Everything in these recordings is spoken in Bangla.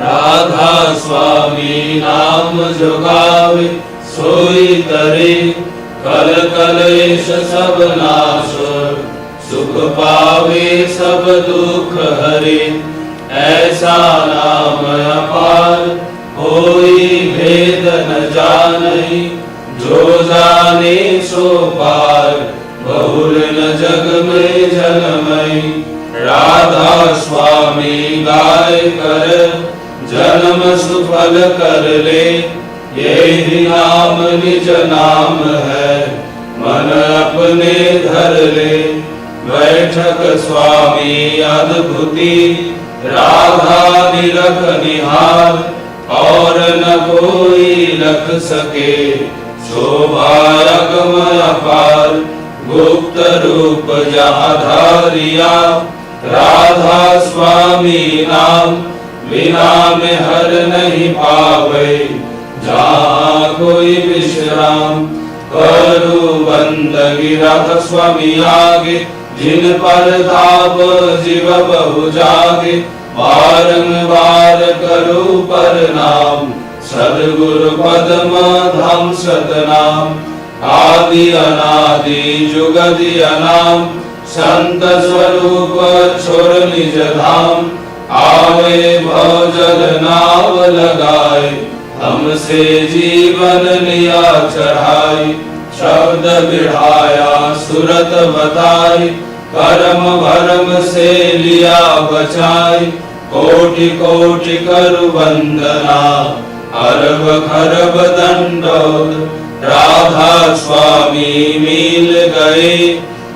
રાધા સ્વામી નામ જોગાવે સોઈ તરે કલ કલેશ સબ નાશ સુખ પાવે સબ દુઃખ હરે ऐसा नाम अपार कोई भेद न जानई जो जाने सो पार बहुल न जग में जन्मई राधा स्वामी गाय कर जन्म सुफल कर ले, यही नाम निज नाम है। मन अपने धर ले, बैठक स्वामी अद्भुति, राधा निरख निहार, और न कोई लख सके। शोभा अगमय पार गुप्त रूप जहाँ धारिया, राधा स्वामी नाम बिना में हर नहीं पावे। जहाँ कोई विश्राम, करू बंदगी राधा स्वामी आगे। जिन पर ताप जीव बहु जागे, बारंबार करो पर नाम सदगुरु पद्म धाम सतनाम। आदि अनादि जुगदि अनाम। संत स्वरूप छोर निज धाम। आवे भजल नाव लगाए, हमसे जीवन लिया चढ़ाई शब्द बिढ़ाया, सुरत बताई कर्म भरम से लिया बचाई कोटि कोटि कर वंदना, अरब खरब दंडोत राधा स्वामी मिल गए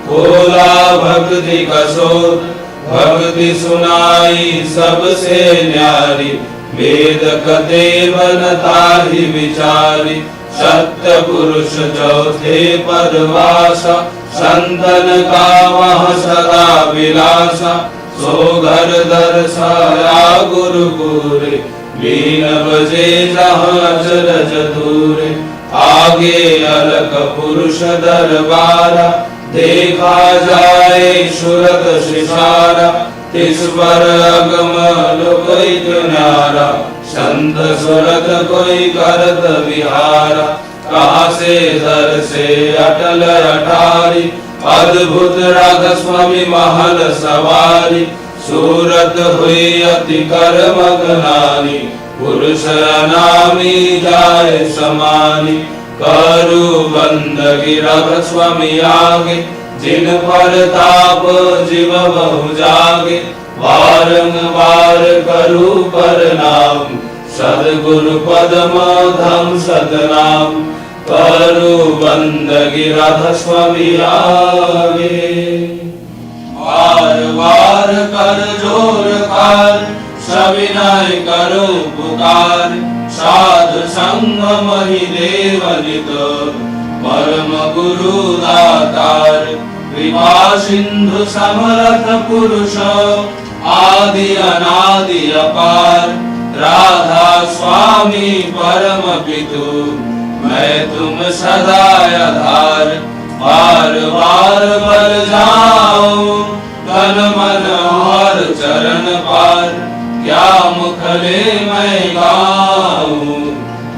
खोला भक्ति कसोत भक्ति सुनाई सबसे न्यारी। वेद कते बनता विचारी। सत्य पुरुष चौथे परवासा। संतन का वह सदा विलासा। सो घर दर्शाया गुरु पूरे बीन बजे जहाँ चरज दूरे। आगे अलग पुरुष दरबारा। देखा जाए सुरत शिशारा तिस पर अगम कोई न्यारा संत सुरत कोई करत विहारा। कहा से दर से अटल अटारी। अद्भुत राग स्वामी महल सवारी। सूरत हुई अति कर मगनानी पुरुष नामी जाय समानी। करु बंदगी रघ स्वामी आगे जिन पर ताप जीव बहु जागे बारंबार करु पर नाम सदगुरु पदम धम सतनाम करु बंदगी राधा स्वामी आगे बार बार कर ज़ोर कर सविनय करो पुकार। साधु संग मही परम गुरु दातार, कृपा सिंधु समरथ पुरुष, आदि अनादि अपार, राधा स्वामी परम पितु, मैं तुम सदा आधार, बार बार बल जाऊँ तन मन और चरण पार। क्या मुखले मैं गाऊं,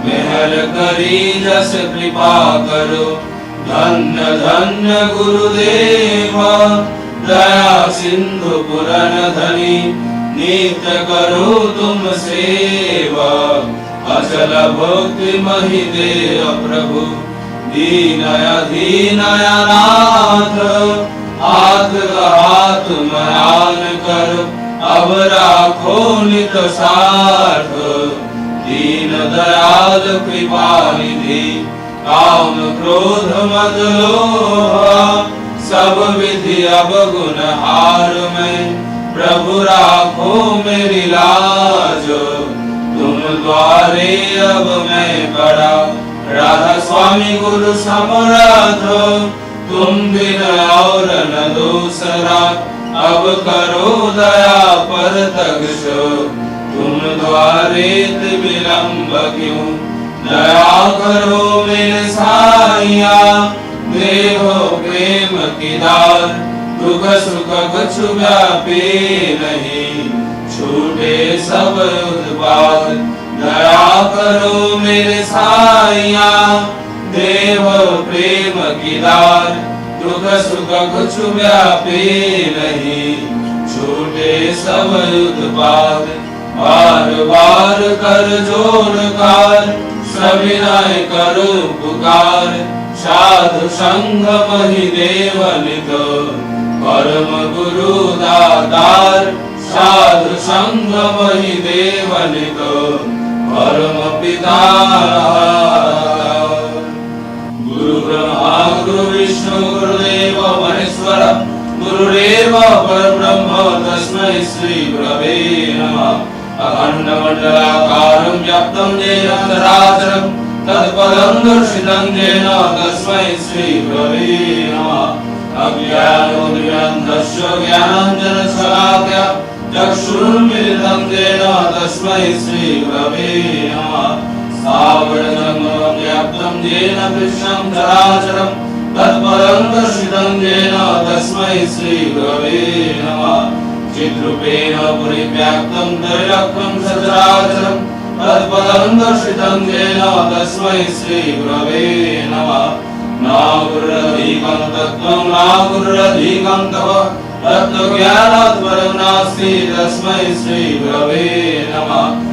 मेहर करी जस कृपा करो। धन्य धन्य गुरुदेव, दया सिंधु पुरन धनी नित्य करो तुम सेवा। अचल भक्ति महि दे प्रभु, दीन अधीन अनाथ, हाथ हाथ मयान कर। अब राखो नित साथ दीन दयाल कृपा निधि काम क्रोध मद लोभ सब विधि अब गुण हार में। प्रभु राखो मेरी लाज तुम द्वारे अब मैं बड़ा। राधा स्वामी गुरु समर्थ तुम बिन और न दूसरा अब करो दया पर तगश तुम द्वारे विलंब क्यों? दया करो मेरे साइया। देहो प्रेम की दार। दुख सुख कछु व्यापे नहीं। छूटे सब उत्पाद दया करो मेरे साइया। देव प्रेम की दार। दुख सुख कुछ व्यापे नहीं छूटे सब उत्पाद बार बार कर जोर कार सविनय करो पुकार साधु संग मही देवन तो परम गुरु दातार साधु परम पिता ब्रह्मा गुरु विष्णु गुरुदेव महेश्वर गुरुदेव परब्रह्म तस्मै श्री गुरवे नमः अखंड मंडलाकारं व्याप्तं येन चराचरं तत्पदं दर्शितं येन तस्मै श्री गुरवे नमः अज्ञानोदयन्तस्य ज्ञानाञ्जनशलाकया चक्षुरुन्मिलितं येन तस्मै श्री गुरवे नमः सावरणं व्याप्तं येन कृष्णं चराचरं तत्परं दर्शितं येन तस्मै श्रीगुरवे नमः। चिद्रूपेण परिव्याप्तं त्रैलक्ष्यं सचराचरं तत्पदं दर्शितं येन तस्मै श्रीगुरवे नमः। न गुरुरधिकं तत्त्वं न गुरुरधिकं तव परं नास्ति तस्मै श्रीगुरवे नमः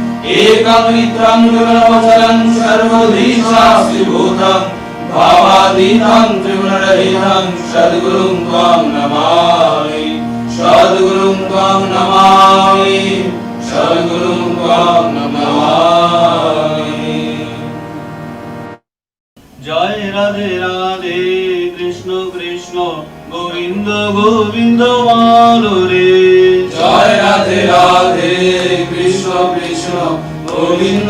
एकं मित्रं गगनवचनं सर्वधीशास्ति भूतं भावातीतं त्रिगुणरहितं सद्गुरुं त्वां नमामि सद्गुरुं त्वां नमामि सद्गुरुं त्वां नमामि জয় রাধে রাধে কৃষ্ণ কৃষ্ণ গোবিন্দ গোবিন্দ বলো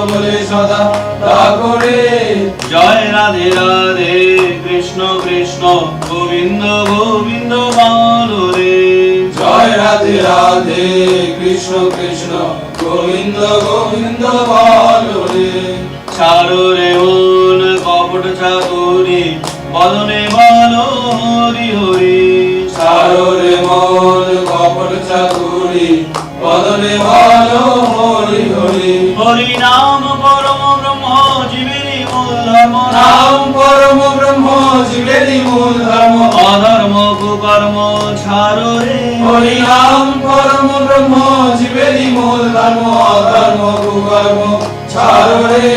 বলে সদা করে। জয় রাধে রাধে কৃষ্ণ কৃষ্ণ গোবিন্দ গোবিন্দ বলো রে জয় রাধে রাধে কৃষ্ণ কৃষ্ণ গোবিন্দ গোবিন্দ বলো রে ছাড়ো রে মন কপট চাকুরি বদনে বলো হরি হরি সারো রে মন কপট চাকুরি বদনে ভালো হরি হরি হরি নাম কুকর্ম ছাড়ো রে। হরি নাম পরম ব্রহ্ম জীবেরই মূল ধর্ম অধর্ম কুকর্ম ছাড়ো রে।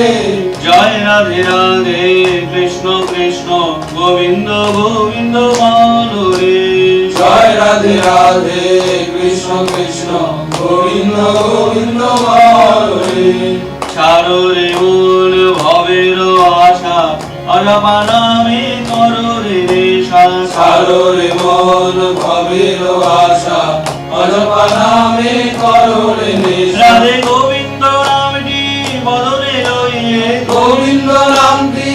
জয় রাধে রাধে কৃষ্ণ কৃষ্ণ গোবিন্দ গোবিন্দ বলো রে। জয় রাধে রাধে কৃষ্ণ কৃষ্ণ গোবিন্দ গোবিন্দ বলো রে। ছাড়ো রে মন ভবের আশা অজপা নামে করো রে সারো রে আশা নামে রাধে গোবিন্দ নামটি বদলে লইয়ে গোবিন্দ নামটি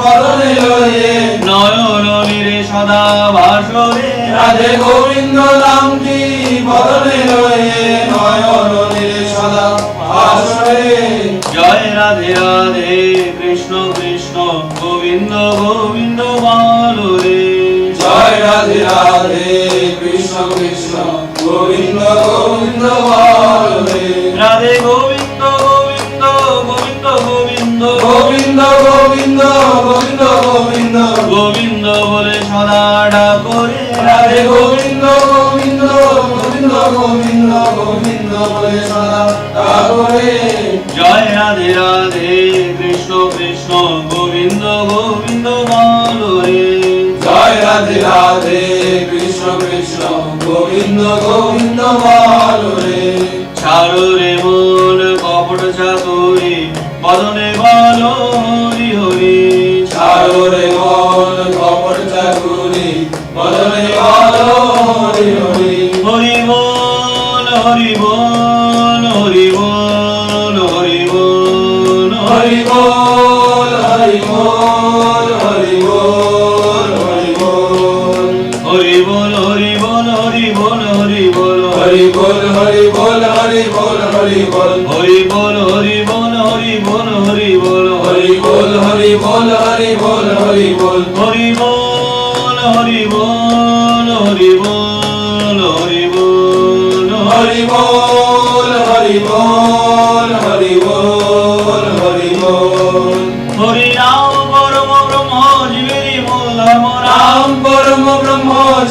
বদলে লয়ে নয়ন নিরে সদা ভাসরে রাধে গোবিন্দ নামটি বদলে লয়ে নয়ন নীরে সদা আসরে জয় রাধে রাধে কৃষ্ণ কৃষ্ণ গোবিন্দ গোবিন্দ বলো গোবিন্দ গোবিন্দ বলে। রাধে গোবিন্দ গোবিন্দ গোবিন্দ গোবিন্দ। গোবিন্দ গোবিন্দ গোবিন্দ গোবিন্দ। গোবিন্দ বলে সদা ডাকরে। রাধে গোবিন্দ গোবিন্দ গোবিন্দ গোবিন্দ গোবিন্দ বলে সদা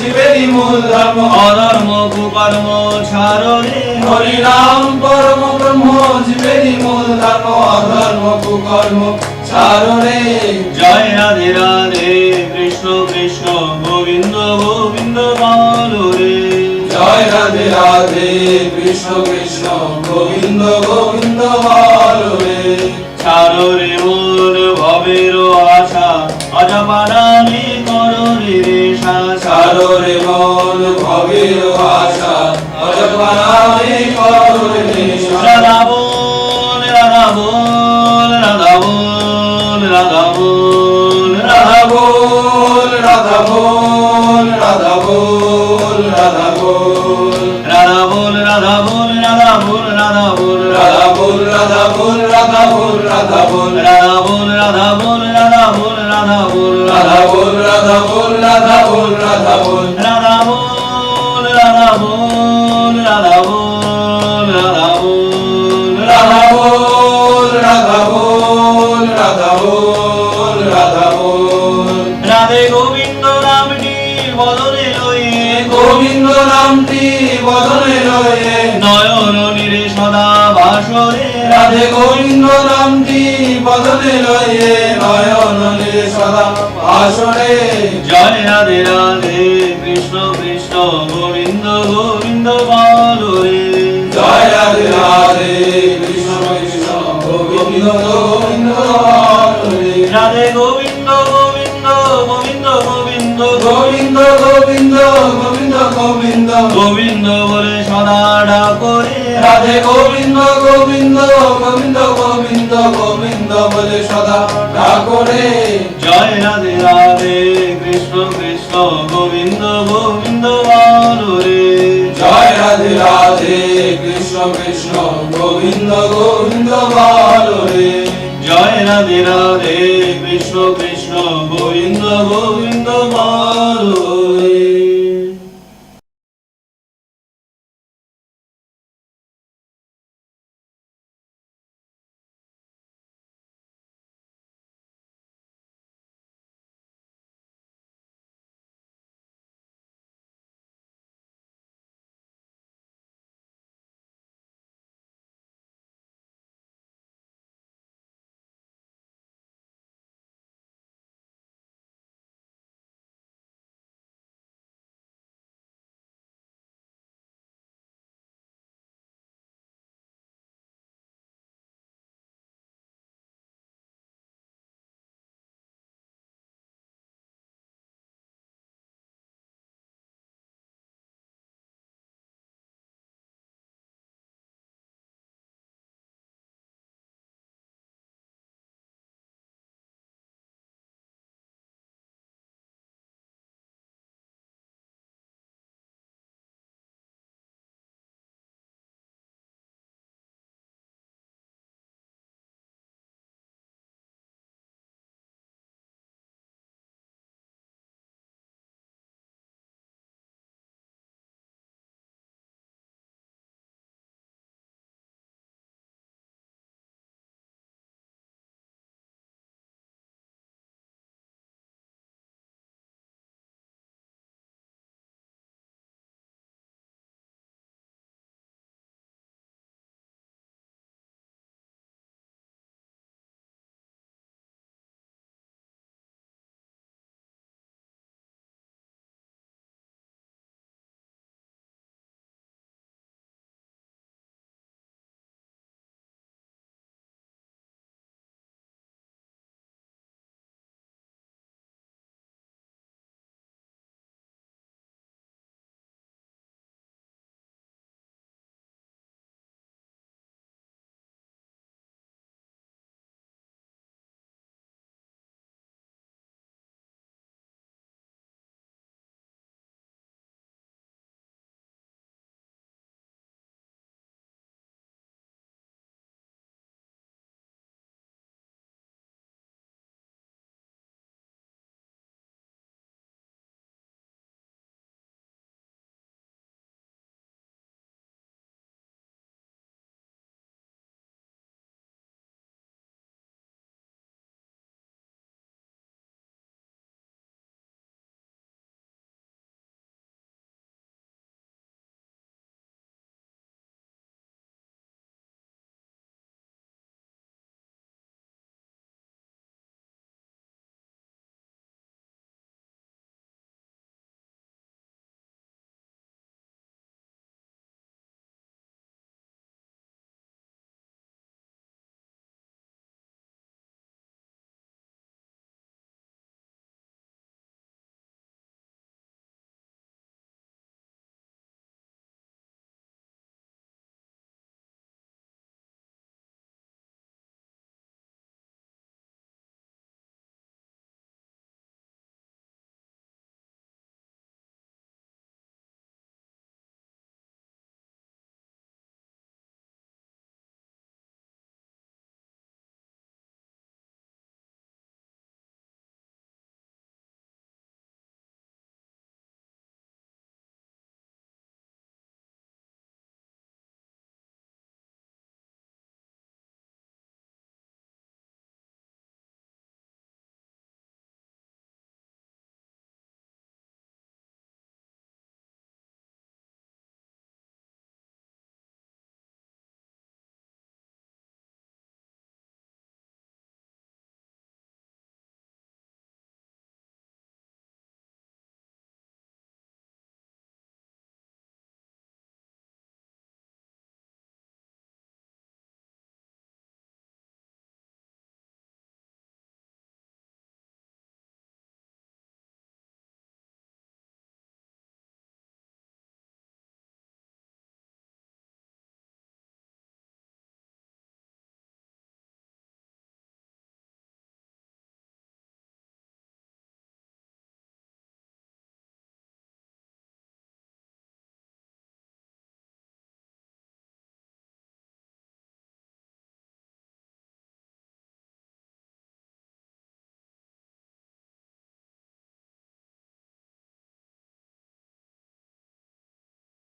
জীবেরই মূল ধর্ম, অধর্ম কুকর্ম ছাড়ো হরি রাম পরম ব্রহ্ম। জীবেরই মূল ধর্ম, অধর্ম কুকর্ম চারণে জয় রাধে রাধে, কৃষ্ণ কৃষ্ণ, গোবিন্দ গোবিন্দ বলো রে। জয় রাধে রাধে, কৃষ্ণ কৃষ্ণ, গোবিন্দ গোবিন্দ বলো রে। ছাড়ো রে মোর ভবের আশা অজপারানি চারো রে মন ভবের আশা অজপারামে করো রে নেশা। রাধা বল রাধা বল রাধা বল রাধা বল রাধা বল রাধা বল রাধা বল রাধা বল রাধা বল রাধা বল রাধা বল রাধা বল রাধা বল রাধা বল রাধা বল রাধা বল রাধা রাধা গোবিন্দ নামটি বদলে লয়ে গোবিন্দ নামটি বদনে রয়ে নয়ন নিরে সদা বাসরে, রাধে গোবিন্দ নামটি বদনে রয়ে নয়ন নীল সদা আসরে। জয় রাধে রাধে কৃষ্ণ কৃষ্ণ গোবিন্দ গোবিন্দ বলো রে জয় রাধে রাধে কৃষ্ণ কৃষ্ণ গোবিন্দ গোবিন্দ। রাধে গোবিন্দ গোবিন্দ গোবিন্দ গোবিন্দ। গোবিন্দ গোবিন্দ গোবিন্দ গোবিন্দ। গোবিন্দ বলে সদা ডাকরে রাধে গোবিন্দ গোবিন্দ গোবিন্দ গোবিন্দ গোবিন্দ বলে সদা ডাকরে জয় রাধে রাধে কৃষ্ণ কৃষ্ণ গোবিন্দ গোবিন্দ বলো রে জয় রাধে রাধে কৃষ্ণ কৃষ্ণ গোবিন্দ গোবিন্দ বলো রে জয় রাধে রাধে কৃষ্ণ কৃষ্ণ গোবিন্দ গোবিন্দ